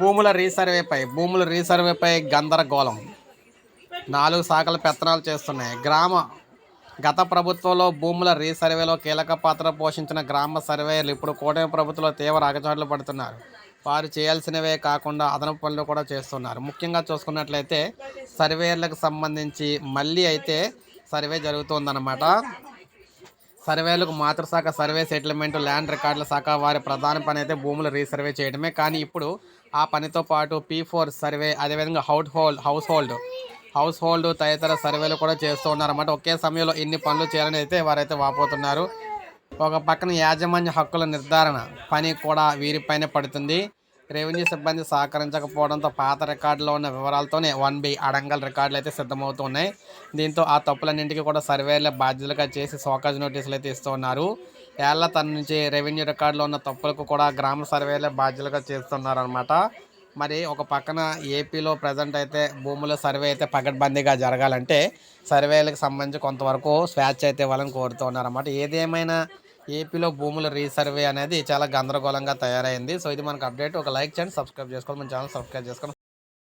భూముల రీసర్వేపై భూముల రీసర్వేపై గందరగోళం. నాలుగు శాఖలు పెత్తనాలు చేస్తున్నాయి. గ్రామ గత ప్రభుత్వంలో భూముల రీసర్వేలో కీలక పాత్ర పోషించిన గ్రామ సర్వేయర్లు ఇప్పుడు కూటమి ప్రభుత్వంలో తీవ్ర అగచాట్లు పడుతున్నారు. వారు చేయాల్సినవే కాకుండా అదనపు పనులు కూడా చేస్తున్నారు. ముఖ్యంగా చూసుకున్నట్లయితే సర్వేయర్లకు సంబంధించి మళ్ళీ అయితే సర్వే జరుగుతుందన్నమాట. సర్వేలకు మాతృశాఖ సర్వే సెటిల్మెంట్ ల్యాండ్ రికార్డుల శాఖ వారి ప్రధాన పని అయితే భూములు రీసర్వే చేయడమే. కానీ ఇప్పుడు ఆ పనితో పాటు పీ ఫోర్ సర్వే అదేవిధంగా household house hold house hold తదితర సర్వేలు కూడా చేస్తూ ఉన్నారన్నమాట. ఒకే సమయంలో ఇన్ని పనులు చేయాలని అయితే వారైతే వాపోతున్నారు. ఒక పక్కన యాజమాన్య హక్కుల నిర్ధారణ పని కూడా వీరిపైనే పడుతుంది. రెవెన్యూ సిబ్బంది సహకరించకపోవడంతో పాత రికార్డులో ఉన్న వివరాలతోనే వన్ బి అడంగల్ రికార్డులు అయితే సిద్ధమవుతున్నాయి. దీంతో ఆ తప్పులన్నింటికి కూడా సర్వేల బాధ్యతలుగా చేసి సోకాజ్ నోటీసులు అయితే ఇస్తున్నారు ఏళ్ళ తన నుంచి రెవెన్యూ రికార్డులో ఉన్న తప్పులకు కూడా గ్రామ సర్వేలే బాధ్యులుగా చేస్తున్నారు అనమాట మరి ఒక పక్కన ఏపీలో ప్రజెంట్ అయితే భూముల సర్వే అయితే పకడ్బందీగా జరగాలంటే సర్వేలకు సంబంధించి కొంతవరకు స్వేచ్ఛ అయితే ఇవ్వాలని కోరుతున్నారు అన్నమాట ఏదేమైనా ఏపీలో భూముల రీసర్వే అనేది చాలా గందరగోళంగా తయారైంది. సో ఇది మనకు అప్డేట్. ఒక లైక్ చేయండి సబ్స్క్రైబ్ చేసుకోండి మన ఛానల్ సబ్స్క్రైబ్ చేసుకోండి.